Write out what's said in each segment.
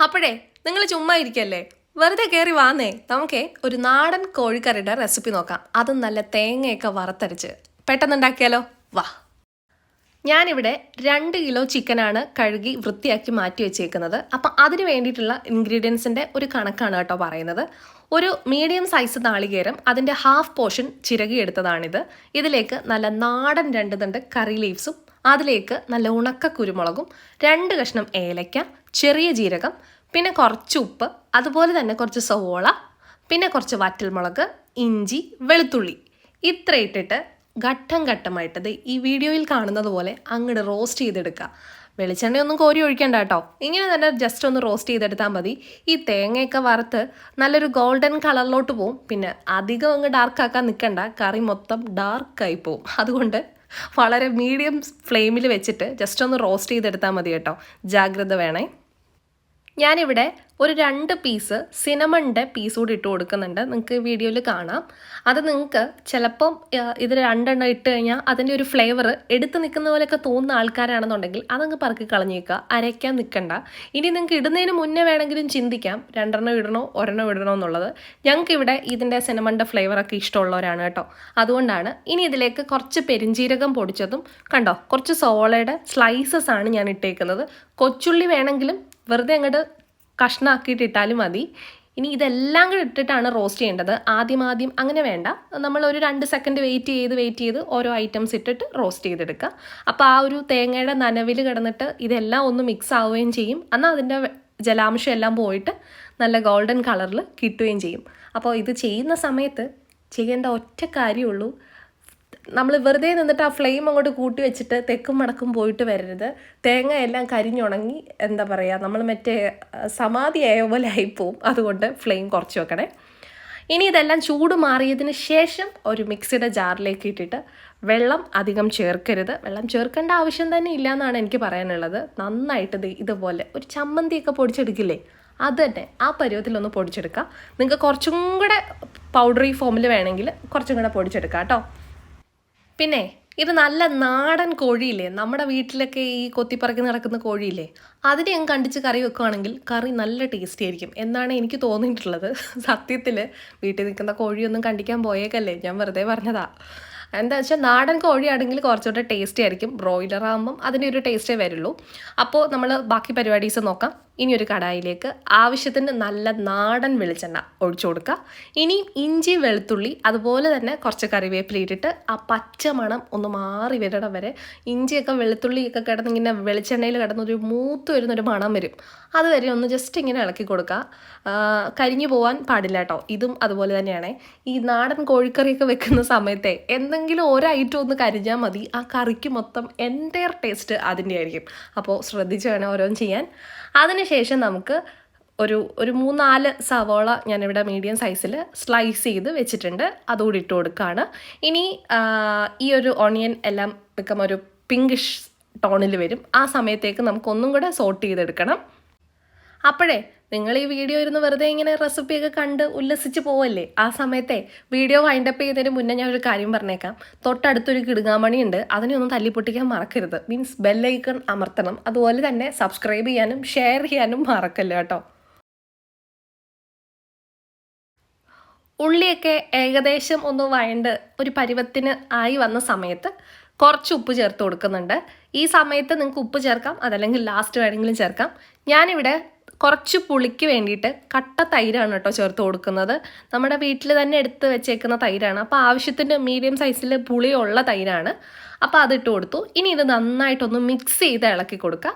അപ്പോഴേ നിങ്ങൾ ചുമ്മാ ഇരിക്കല്ലേ? വെറുതെ കയറി വാന്നേ. നമുക്കേ ഒരു നാടൻ കോഴിക്കറിയുടെ റെസിപ്പി നോക്കാം. അതും നല്ല തേങ്ങയൊക്കെ വറുത്തരച്ച്. പെട്ടെന്ന് ഉണ്ടാക്കിയാലോ വാ. ഞാനിവിടെ രണ്ട് കിലോ ചിക്കനാണ് കഴുകി വൃത്തിയാക്കി മാറ്റി വെച്ചേക്കുന്നത്. അപ്പം അതിന് വേണ്ടിയിട്ടുള്ള ഇൻഗ്രീഡിയൻസിന്റെ ഒരു കണക്കാണ് കേട്ടോ പറയുന്നത്. ഒരു മീഡിയം സൈസ് നാളികേരം അതിന്റെ ഹാഫ് പോർഷൻ ചിരകിയെടുത്തതാണിത് ഇതിലേക്ക് നല്ല നാടൻ രണ്ട് തണ്ട് കറി ലീവ്സും അതിലേക്ക് നല്ല ഉണക്ക കുരുമുളകും രണ്ട് കഷ്ണം ഏലയ്ക്ക ചെറിയ ജീരകം പിന്നെ കുറച്ച് ഉപ്പ് അതുപോലെ തന്നെ കുറച്ച് സവോള പിന്നെ കുറച്ച് വറ്റൽമുളക് ഇഞ്ചി വെളുത്തുള്ളി. ഇത്ര ഇട്ടിട്ട് ഘട്ടം ഘട്ടമായിട്ടത് ഈ വീഡിയോയിൽ കാണുന്നത് പോലെ അങ്ങോട്ട് റോസ്റ്റ് ചെയ്തെടുക്കുക. വെളിച്ചെണ്ണയൊന്നും കോരി ഒഴിക്കണ്ട കേട്ടോ. ഇങ്ങനെ തന്നെ ജസ്റ്റ് ഒന്ന് റോസ്റ്റ് ചെയ്തെടുത്താൽ മതി. ഈ തേങ്ങയൊക്കെ വറുത്ത് നല്ലൊരു ഗോൾഡൻ കളറിലോട്ട് പോവും. പിന്നെ അധികം അങ്ങ് ഡാർക്കാക്കാൻ നിൽക്കണ്ട കറി മൊത്തം ഡാർക്കായി പോവും. അതുകൊണ്ട് വളരെ മീഡിയം ഫ്ലെയിമിൽ വെച്ചിട്ട് ജസ്റ്റ് ഒന്ന് റോസ്റ്റ് ചെയ്തെടുത്താൽ മതി കേട്ടോ. ജാഗ്രത വേണേ. ഞാനിവിടെ ഒരു രണ്ട് പീസ് സിനമണിന്റെ പീസ് കൂടി ഇട്ട് കൊടുക്കുന്നുണ്ട്. നിങ്ങൾക്ക് വീഡിയോയിൽ കാണാം. അത് നിങ്ങൾക്ക് ചിലപ്പം ഇത് രണ്ടെണ്ണം ഇട്ട് കഴിഞ്ഞാൽ അതിന്റെ ഒരു ഫ്ലേവർ എടുത്ത് നിൽക്കുന്ന പോലെയൊക്കെ തോന്നുന്ന ആൾക്കാരാണെന്നുണ്ടെങ്കിൽ അതങ്ങ് പറക്കി കളഞ്ഞേക്കുക. അരയ്ക്കാൻ നിൽക്കണ്ട. ഇനി നിങ്ങൾക്ക് ഇടുന്നതിന് മുന്നേ വേണമെങ്കിലും ചിന്തിക്കാം. രണ്ടെണ്ണം ഇടണോ ഒരെണ്ണം ഇടണോ എന്നുള്ളത്. ഞങ്ങൾക്ക് ഇവിടെ ഇതിന്റെ സിനമണിന്റെ ഫ്ലേവറൊക്കെ ഇഷ്ടമുള്ളവരാണ് കേട്ടോ. അതുകൊണ്ടാണ് ഇനി ഇതിലേക്ക് കുറച്ച് പെരിഞ്ചീരകം പൊടിച്ചതും കണ്ടോ കുറച്ച് സോളയുടെ സ്ലൈസസ് ആണ് ഞാൻ ഇട്ടേക്കുന്നത്. കൊച്ചുള്ളി വേണമെങ്കിലും വെറുതെ അങ്ങോട്ട് കഷ്ണാക്കിയിട്ട് ഇട്ടാലും മതി. ഇനി ഇതെല്ലാം കൂടെ ഇട്ടിട്ടാണ് റോസ്റ്റ് ചെയ്യേണ്ടത്. ആദ്യം ആദ്യം അങ്ങനെ വേണ്ട. നമ്മൾ ഒരു രണ്ട് സെക്കൻഡ് വെയിറ്റ് ചെയ്ത് വെയിറ്റ് ചെയ്ത് ഓരോ ഐറ്റംസ് ഇട്ടിട്ട് റോസ്റ്റ് ചെയ്തെടുക്കുക. അപ്പോൾ ആ ഒരു തേങ്ങയുടെ നനവിൽ കിടന്നിട്ട് ഇതെല്ലാം ഒന്ന് മിക്സ് ആവുകയും ചെയ്യും. എന്നാൽ അതിന്റെ ജലാംശം എല്ലാം പോയിട്ട് നല്ല ഗോൾഡൻ കളറിൽ കിട്ടുകയും ചെയ്യും. അപ്പോൾ ഇത് ചെയ്യുന്ന സമയത്ത് ചെയ്യേണ്ട ഒറ്റ കാര്യമുള്ളൂ നമ്മൾ വെറുതെ നിന്നിട്ട് ആ ഫ്ലെയിം അങ്ങോട്ട് കൂട്ടി വെച്ചിട്ട് തെക്കും മടക്കും പോയിട്ട് വരരുത്. തേങ്ങ എല്ലാം കരിഞ്ഞുണങ്ങി എന്താ പറയുക നമ്മൾ മറ്റേ സമാധി സമാധിയായ പോലെ ആയിപ്പോവും. അതുകൊണ്ട് ഫ്ലെയിം കുറച്ച് വെക്കണേ. ഇനി ഇതെല്ലാം ചൂട് മാറിയതിന് ശേഷം ഒരു മിക്സിയുടെ ജാറിലേക്ക് ഇട്ടിട്ട് വെള്ളം അധികം ചേർക്കരുത്. വെള്ളം ചേർക്കേണ്ട ആവശ്യം തന്നെ ഇല്ല എന്നാണ് എനിക്ക് പറയാനുള്ളത്. നന്നായിട്ട് ഇതുപോലെ ഒരു ചമ്മന്തിയൊക്കെ പൊടിച്ചെടുക്കില്ലേ അത് തന്നെ. ആ പരുവത്തിലൊന്ന് പൊടിച്ചെടുക്കുക നിങ്ങൾക്ക് കുറച്ചും കൂടെ പൗഡറി ഫോമിൽ വേണമെങ്കിൽ കുറച്ചും കൂടെ പൊടിച്ചെടുക്കാം കേട്ടോ. പിന്നെ ഇത് നല്ല നാടൻ കോഴിയില്ലേ? നമ്മുടെ വീട്ടിലൊക്കെ ഈ കൊത്തിപ്പറക്കി നടക്കുന്ന കോഴിയില്ലേ? അതിനെ ഞാൻ കണ്ടിച്ച് കറി വെക്കുകയാണെങ്കിൽ കറി നല്ല ടേസ്റ്റി ആയിരിക്കും. എന്നാണ് എനിക്ക് തോന്നിയിട്ടുള്ളത്. സത്യത്തിൽ വീട്ടിൽ നിൽക്കുന്ന കോഴിയൊന്നും കണ്ടിക്കാൻ പോയേക്കല്ലേ? ഞാൻ വെറുതെ പറഞ്ഞതാ. എന്താ വെച്ചാൽ നാടൻ കോഴിയാണെങ്കിൽ കുറച്ചുകൂടെ ടേസ്റ്റി ആയിരിക്കും. ബ്രോയിലർ ആകുമ്പം അതിന്റെ ഒരു ടേസ്റ്റേ വരുള്ളൂ. അപ്പോൾ നമ്മൾ ബാക്കി പരിപാടീസ് നോക്കാം. ഇനി ഒരു കടായിലേക്ക് ആവശ്യത്തിന് നല്ല നാടൻ വെളിച്ചെണ്ണ ഒഴിച്ചു കൊടുക്കുക. ഇനിയും ഇഞ്ചി വെളുത്തുള്ളി അതുപോലെ തന്നെ കുറച്ച് കറിവേപ്പില ഇട്ടിട്ട് ആ പച്ച മണം ഒന്ന് മാറി വരണം വരെ. ഇഞ്ചിയൊക്കെ വെളുത്തുള്ളിയൊക്കെ കിടന്ന് ഇങ്ങനെ വെളിച്ചെണ്ണയിൽ കിടന്നൊരു മൂത്ത് വരുന്നൊരു മണം വരും. അതുവരെ ഒന്ന് ജസ്റ്റ് ഇങ്ങനെ ഇളക്കി കൊടുക്കുക. കരിഞ്ഞു പോകാൻ പാടില്ല കേട്ടോ. ഇതും അതുപോലെ തന്നെയാണ്. ഈ നാടൻ കോഴിക്കറിയൊക്കെ വെക്കുന്ന സമയത്തെ എന്തെങ്കിലും ഒരു ഐറ്റം ഒന്ന് കരിഞ്ഞാൽ മതി. ആ കറിക്ക് മൊത്തം എന്റയർ ടേസ്റ്റ് അതിന്റെ ആയിരിക്കും. അപ്പോൾ ശ്രദ്ധിച്ച് വേണം ഓരോന്ന് ചെയ്യാൻ. അതിനുശേഷം നമുക്ക് ഒരു ഒരു മൂന്നാൽ സവോള ഞാനിവിടെ മീഡിയം സൈസിൽ സ്ലൈസ് ചെയ്ത് വെച്ചിട്ടുണ്ട്. അതുകൂടി ഇട്ട് കൊടുക്കുകയാണ് ഇനി ഈ ഒരു ഓണിയൻ എല്ലാം വെക്കം ഒരു പിങ്കിഷ് ടോണിൽ വരും. ആ സമയത്തേക്ക് നമുക്കൊന്നും കൂടെ സോട്ട് ചെയ്തെടുക്കണം. അപ്പോഴേ നിങ്ങൾ ഈ വീഡിയോ ഇരുന്ന് വെറുതെ ഇങ്ങനെ റെസിപ്പിയൊക്കെ കണ്ട് ഉല്ലസിച്ച് പോവല്ലേ? ആ സമയത്തെ വീഡിയോ വൈൻഡപ്പ് ചെയ്തതിന് മുന്നേ ഞാൻ ഒരു കാര്യം പറഞ്ഞേക്കാം. തൊട്ടടുത്തൊരു കിടുങ്ങാമണി ഉണ്ട് അതിനെ ഒന്നും തല്ലിപ്പൊട്ടിക്കാൻ മറക്കരുത്. മീൻസ് ബെല്ലൈക്കൺ അമർത്തണം. അതുപോലെ തന്നെ സബ്സ്ക്രൈബ് ചെയ്യാനും ഷെയർ ചെയ്യാനും മറക്കല്ല കേട്ടോ. ഉള്ളിയൊക്കെ ഏകദേശം ഒന്ന് വഴണ്ട് ഒരു പരുവത്തിന് ആയി വന്ന സമയത്ത് കുറച്ച് ഉപ്പ് ചേർത്ത് കൊടുക്കുന്നുണ്ട്. ഈ സമയത്ത് നിങ്ങൾക്ക് ഉപ്പ് ചേർക്കാം. അതല്ലെങ്കിൽ ലാസ്റ്റ് വേണമെങ്കിലും ചേർക്കാം. ഞാനിവിടെ കുറച്ച് പുളിക്ക് വേണ്ടിയിട്ട് കട്ട തൈരാണ് കേട്ടോ ചേർത്ത് കൊടുക്കുന്നത്. നമ്മുടെ വീട്ടിൽ തന്നെ എടുത്ത് വെച്ചേക്കുന്ന തൈരാണ്. അപ്പോൾ ആവശ്യത്തിന് മീഡിയം സൈസിൽ പുളിയുള്ള തൈരാണ്. അപ്പോൾ അതിട്ട് കൊടുത്തു. ഇനി ഇത് നന്നായിട്ടൊന്ന് മിക്സ് ചെയ്ത് ഇളക്കി കൊടുക്കുക.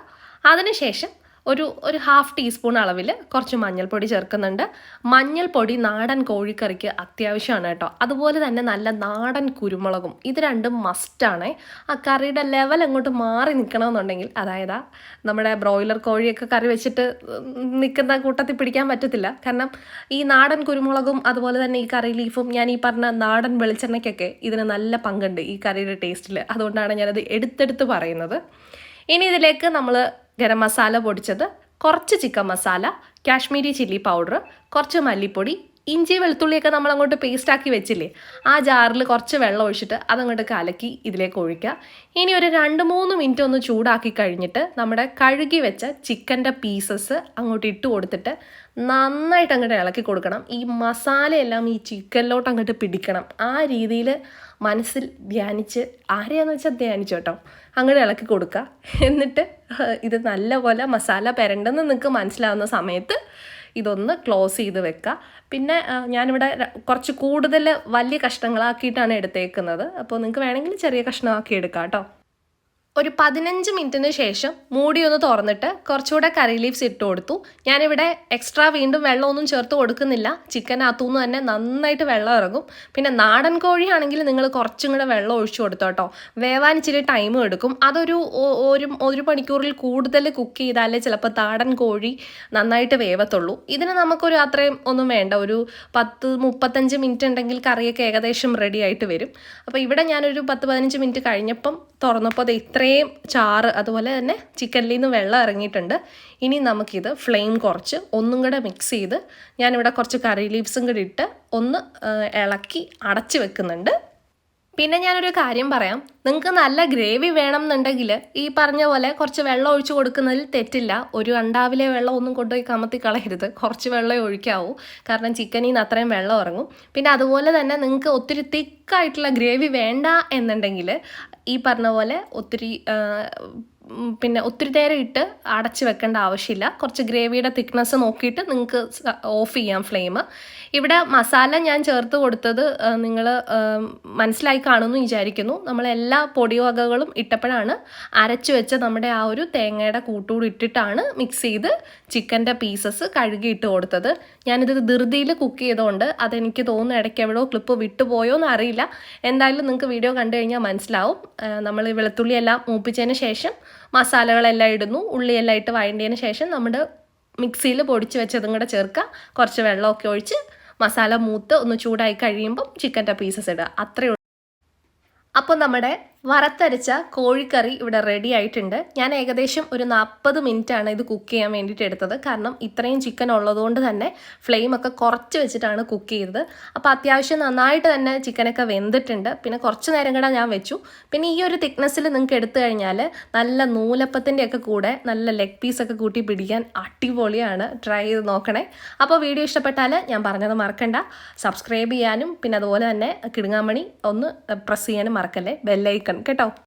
അതിനുശേഷം ഒരു ഒരു ഹാഫ് ടീസ്പൂൺ അളവിൽ കുറച്ച് മഞ്ഞൾപ്പൊടി ചേർക്കുന്നുണ്ട്. മഞ്ഞൾപ്പൊടി നാടൻ കോഴിക്കറിക്ക് അത്യാവശ്യമാണ് കേട്ടോ. അതുപോലെ തന്നെ നല്ല നാടൻ കുരുമുളകും. ഇത് രണ്ടും മസ്റ്റാണ് ആ കറിയുടെ ലെവൽ അങ്ങോട്ട് മാറി നിൽക്കണമെന്നുണ്ടെങ്കിൽ അതായത് നമ്മുടെ ബ്രോയിലർ കോഴിയൊക്കെ കറി വെച്ചിട്ട് നിൽക്കുന്ന കൂട്ടത്തിൽ പിടിക്കാൻ പറ്റത്തില്ല. കാരണം ഈ നാടൻ കുരുമുളകും അതുപോലെ തന്നെ ഈ കറി ലീഫും ഞാൻ ഈ പറഞ്ഞ നാടൻ വെളിച്ചെണ്ണയ്ക്കൊക്കെ ഇതിന് നല്ല പങ്കുണ്ട് ഈ കറിയുടെ ടേസ്റ്റിൽ അതുകൊണ്ടാണ് ഞാനത് എടുത്തെടുത്ത് പറയുന്നത്. ഇനി ഇതിലേക്ക് നമ്മൾ ഗരം മസാല പൊടിച്ചത് കുറച്ച് chicken masala Kashmiri chilli powder കുറച്ച് മല്ലിപ്പൊടി ഇഞ്ചി വെളുത്തുള്ളിയൊക്കെ നമ്മൾ അങ്ങോട്ട് പേസ്റ്റാക്കി വെച്ചില്ലേ ആ ജാറിൽ കുറച്ച് വെള്ളം ഒഴിച്ചിട്ട് അതങ്ങോട്ട് കലക്കി ഇതിലേക്ക് ഒഴിക്കുക. ഇനി ഒരു രണ്ട് മൂന്ന് മിനിറ്റ് ഒന്ന് ചൂടാക്കി കഴിഞ്ഞിട്ട് നമ്മുടെ കഴുകി വെച്ച ചിക്കന്റെ പീസസ് അങ്ങോട്ട് ഇട്ട് കൊടുത്തിട്ട് നന്നായിട്ട് അങ്ങോട്ട് ഇളക്കി കൊടുക്കണം. ഈ മസാലയെല്ലാം ഈ ചിക്കനിലോട്ട് അങ്ങോട്ട് പിടിക്കണം. ആ രീതിയിൽ മനസ്സിൽ ധ്യാനിച്ച് ആരെയാണെന്ന് വെച്ചാൽ ധ്യാനിച്ചു കേട്ടോ. അങ്ങോട്ട് ഇളക്കി കൊടുക്കുക. എന്നിട്ട് ഇത് നല്ലപോലെ മസാല പെരണ്ടെന്ന് നിങ്ങൾക്ക് മനസ്സിലാവുന്ന സമയത്ത് ഇതൊന്ന് ക്ലോസ് ചെയ്ത് വെക്കുക പിന്നെ ഞാനിവിടെ കുറച്ച് കൂടുതൽ വലിയ കഷ്ണങ്ങളാക്കിയിട്ടാണ് എടുത്തേക്കുന്നത്. അപ്പോൾ നിങ്ങൾക്ക് വേണമെങ്കിൽ ചെറിയ കഷ്ണമാക്കി എടുക്കാം കേട്ടോ. ഒരു പതിനഞ്ച് മിനിറ്റിന് ശേഷം മൂടി ഒന്ന് തുറന്നിട്ട് കുറച്ചുകൂടെ കറി ലീവ്സ് ഇട്ട് കൊടുത്തു. ഞാനിവിടെ എക്സ്ട്രാ വീണ്ടും വെള്ളമൊന്നും ചേർത്ത് കൊടുക്കുന്നില്ല. ചിക്കനകത്തുനിന്ന് തന്നെ നന്നായിട്ട് വെള്ളം ഇറങ്ങും. പിന്നെ നാടൻ കോഴിയാണെങ്കിൽ നിങ്ങൾ കുറച്ചും കൂടെ വെള്ളം ഒഴിച്ചു കൊടുത്തോ കേട്ടോ വേവാൻ ഇച്ചിരി ടൈം എടുക്കും. അതൊരു ഒരു ഒരു മണിക്കൂറിൽ കൂടുതൽ കുക്ക് ചെയ്താലേ ചിലപ്പോൾ നാടൻ കോഴി നന്നായിട്ട് വേവത്തുള്ളൂ. ഇതിന് നമുക്കൊരു അത്രയും ഒന്നും വേണ്ട. ഒരു പത്ത് മുപ്പത്തഞ്ച് മിനിറ്റ് ഉണ്ടെങ്കിൽ കറിയൊക്കെ ഏകദേശം റെഡി ആയിട്ട് വരും. അപ്പോൾ ഇവിടെ ഞാനൊരു പത്ത് പതിനഞ്ച് മിനിറ്റ് കഴിഞ്ഞപ്പം തുറന്നപ്പോൾ അത് ഇത്രയും ചാറ് അതുപോലെ തന്നെ ചിക്കനിൽ നിന്ന് വെള്ളം ഇറങ്ങിയിട്ടുണ്ട്. ഇനി നമുക്കിത് ഫ്ലെയിം കുറച്ച് ഒന്നും കൂടെ മിക്സ് ചെയ്ത് ഞാനിവിടെ കുറച്ച് കറി ലീവ്സും കൂടി ഇട്ട് ഒന്ന് ഇളക്കി അടച്ച് വെക്കുന്നുണ്ട്. പിന്നെ ഞാനൊരു കാര്യം പറയാം. നിങ്ങൾക്ക് നല്ല ഗ്രേവി വേണം എന്നുണ്ടെങ്കിൽ ഈ പറഞ്ഞ പോലെ കുറച്ച് വെള്ളം ഒഴിച്ചു കൊടുക്കുന്നതിൽ തെറ്റില്ല. ഒരു അണ്ടാവിലെ വെള്ളം ഒന്നും കൊണ്ടുപോയി കമത്തി കളയരുത്. കുറച്ച് വെള്ളമേ ഒഴിക്കാവൂ. കാരണം ചിക്കനിൽ നിന്ന് അത്രയും വെള്ളം ഇറങ്ങും. പിന്നെ അതുപോലെ തന്നെ നിങ്ങൾക്ക് ഒത്തിരി തിക്കായിട്ടുള്ള ഗ്രേവി വേണ്ട എന്നുണ്ടെങ്കിൽ ഈ പറഞ്ഞ പോലെ ഒത്തിരി പിന്നെ ഒത്തിരി നേരം ഇട്ട് അടച്ച് വെക്കേണ്ട ആവശ്യമില്ല. കുറച്ച് ഗ്രേവിയുടെ തിക്നെസ് നോക്കിയിട്ട് നിങ്ങൾക്ക് ഓഫ് ചെയ്യാം ഫ്ലെയിം. ഇവിടെ മസാല ഞാൻ ചേർത്ത് കൊടുത്തത് നിങ്ങൾ മനസ്സിലായി കാണുമെന്ന് വിചാരിക്കുന്നു. നമ്മൾ എല്ലാ പൊടി വകകളും ഇട്ടപ്പോഴാണ് അരച്ച് വെച്ച നമ്മുടെ ആ ഒരു തേങ്ങയുടെ കൂട്ടുകൂടി ഇട്ടിട്ടാണ് മിക്സ് ചെയ്ത് ചിക്കന്റെ പീസസ് കഴുകി ഇട്ട് കൊടുത്തത്. ഞാനിത് ധൃതിയിൽ കുക്ക് ചെയ്തുകൊണ്ട് അതെനിക്ക് തോന്നുന്നു ഇടയ്ക്ക് എവിടെയോ ക്ലിപ്പ് വിട്ടുപോയോ എന്ന് അറിയില്ല. എന്തായാലും നിങ്ങൾക്ക് വീഡിയോ കണ്ടു കഴിഞ്ഞാൽ മനസ്സിലാവും. നമ്മൾ വെളുത്തുള്ളി എല്ലാം മൂപ്പിച്ചതിന് ശേഷം മസാലകളെല്ലാം ഇടുന്നു. ഉള്ളിയെല്ലാം ഇട്ട് വഴണ്ടിയതിന് ശേഷം നമ്മുടെ മിക്സിയിൽ പൊടിച്ച് വെച്ചതും കൂടെ ചേർക്കുക. കുറച്ച് വെള്ളമൊക്കെ ഒഴിച്ച് മസാല മൂത്ത് ഒന്ന് ചൂടായി കഴിയുമ്പം ചിക്കന്റെ പീസസ് ഇടുക. അത്രയേ അപ്പോൾ നമ്മുടെ വറുത്തരച്ച കോഴിക്കറി ഇവിടെ റെഡി ആയിട്ടുണ്ട്. ഞാൻ ഏകദേശം ഒരു നാൽപ്പത് ആണ് ഇത് കുക്ക് ചെയ്യാൻ വേണ്ടിയിട്ട് എടുത്തത്. കാരണം ഇത്രയും ചിക്കൻ ഉള്ളതുകൊണ്ട് തന്നെ ഫ്ലെയിം ഒക്കെ കുറച്ച് വെച്ചിട്ടാണ് കുക്ക് ചെയ്തത്. അപ്പോൾ അത്യാവശ്യം നന്നായിട്ട് തന്നെ ചിക്കനൊക്കെ വെന്തിട്ടുണ്ട്. പിന്നെ കുറച്ച് നേരം കൂടെ ഞാൻ വെച്ചു. പിന്നെ ഈ ഒരു തിക്നെസ്സിൽ നിങ്ങൾക്ക് എടുത്തു കഴിഞ്ഞാൽ നല്ല നൂലപ്പത്തിന്റെ ഒക്കെ കൂടെ നല്ല ലെഗ് പീസൊക്കെ കൂട്ടി പിടിക്കാൻ അടിപൊളിയാണ്. ട്രൈ ചെയ്ത് നോക്കണേ. അപ്പോൾ വീഡിയോ ഇഷ്ടപ്പെട്ടാൽ ഞാൻ പറഞ്ഞത് മറക്കണ്ട. സബ്സ്ക്രൈബ് ചെയ്യാനും പിന്നെ അതുപോലെ തന്നെ കിടുങ്ങാമണി ഒന്ന് പ്രസ് ചെയ്യാനും മറക്കല്ലേ? ബെല്ലൈക്കൺ കേട്ടോ